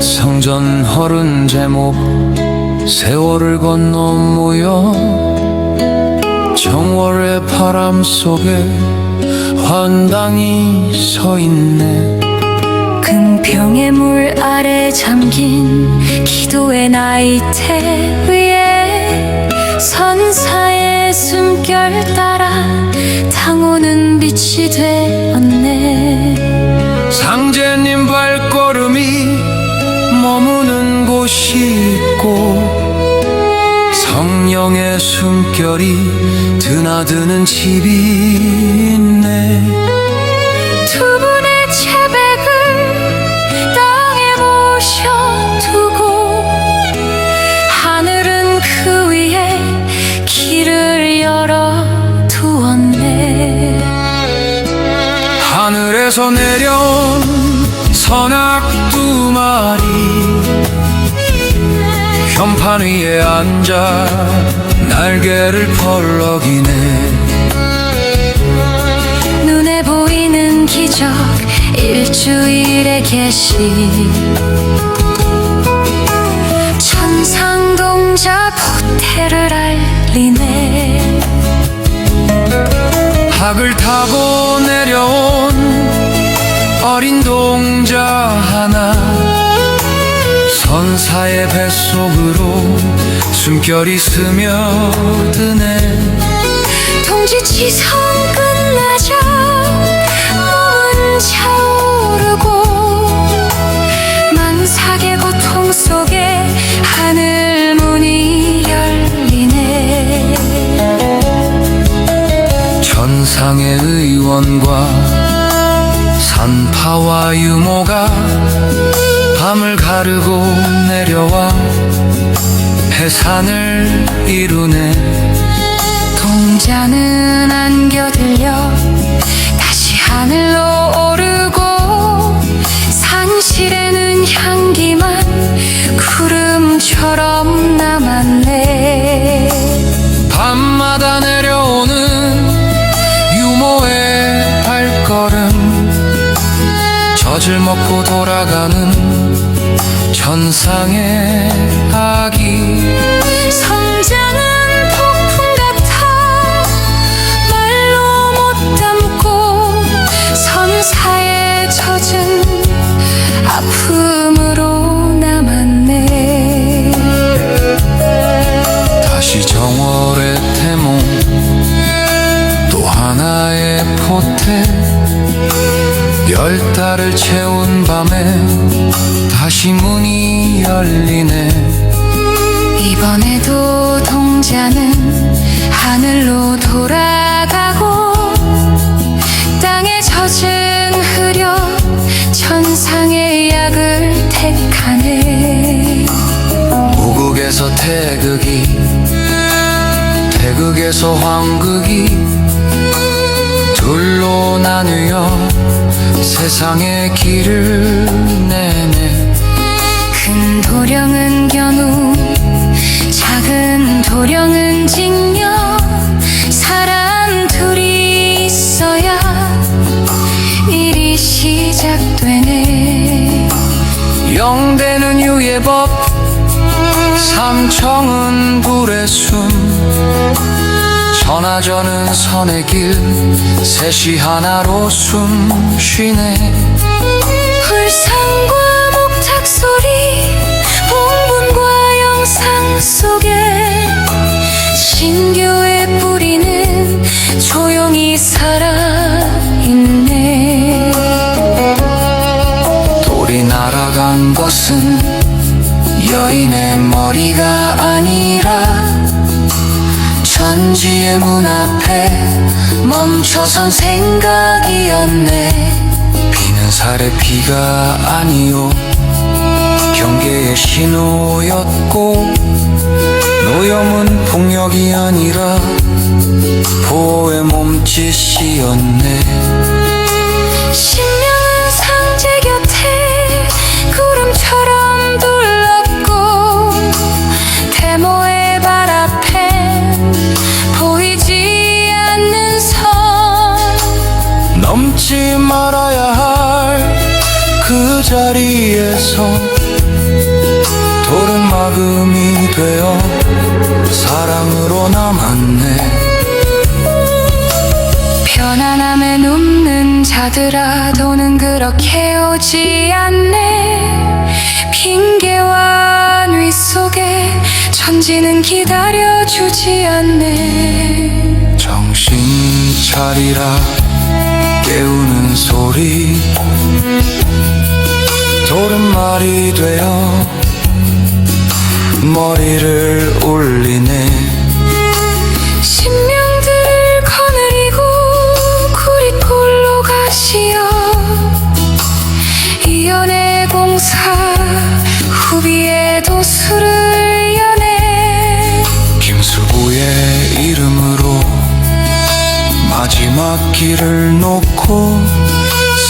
생전 허른 제목 세월을 건너 모여 정월의 바람 속에 환당이 서 있네. 금평의 물 아래 잠긴 기도의 나이테 위에 선사의 숨결 따라 당오는 빛이 되 숨결이 드나드는 집이 있네. 두 분의 채백을 땅에 모셔두고 하늘은 그 위에 길을 열어두었네. 하늘에서 내려온 선악 두 마리 현판 위에 앉아 날개를 펄럭이네. 눈에 보이는 기적 일주일의 계시 천상동자 보태를 알리네. 학을 타고 내려온 어린 동자 하나 선사의 뱃속으로 숨결이 스며드네. 동지치성 끝나자 몸은 차오르고 만삭의 고통 속에 하늘 문이 열리네. 천상의 의원과 산파와 유모가 밤을 가르고 내려와 해산을 이루네. 동자는 안겨들려 다시 하늘로 오르고 산실에는 향기만 구름처럼 남았네. 밤마다 내려오는 유모의 발걸음 젖을 먹고 돌아가는 천상의 아기 성장은 폭풍 같아 말로 못 담고 선사에 젖은 아픔으로 남았네. 다시 정월의 태몽 또 하나의 포태 열 달을 채운 밤에 다시 문이 열리네. 이번에도 동자는 하늘로 돌아가고 땅에 젖은 흐려 천상의 약을 택하네. 우극에서 태극이 태극에서 황극이 둘로 나뉘어 세상의 길을 내 시작되네. 영대는 유예법 삼청은 불의 숨. 천하전은 선의 길 셋이 하나로 숨 쉬네. 불상과 목탁 소리 봉분과 영상 속에 신교의 뿌리는 조용히 살아 것은 여인의 머리가 아니라 천지의 문 앞에 멈춰선 생각이었네. 비는 살의 비가 아니요 경계의 신호였고 노염은 폭력이 아니라 보호의 몸짓이었네 자리에서 마금이 되어 사랑으로 남았네. 편안함에 눕는 자들아 너는 그렇게 오지 않네. 핑계와 위 속에 천지는 기다려주지 않네. 정신 차리라. 깨우는 소리 도른말이 되어 머리를 올리네 마지막 길을 놓고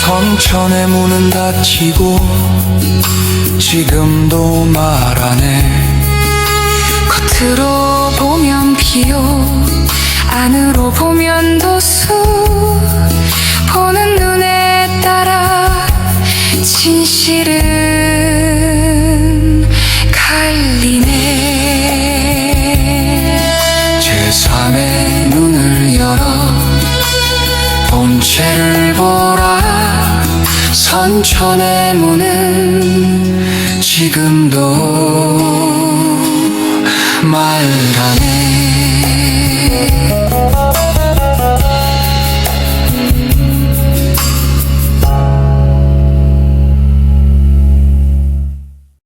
성천의 문은 닫히고 지금도 말하네 겉으로 보면 비요 안으로 보면 도수. 보는 눈에 따라 진실은 선천의 문은 지금도 말라네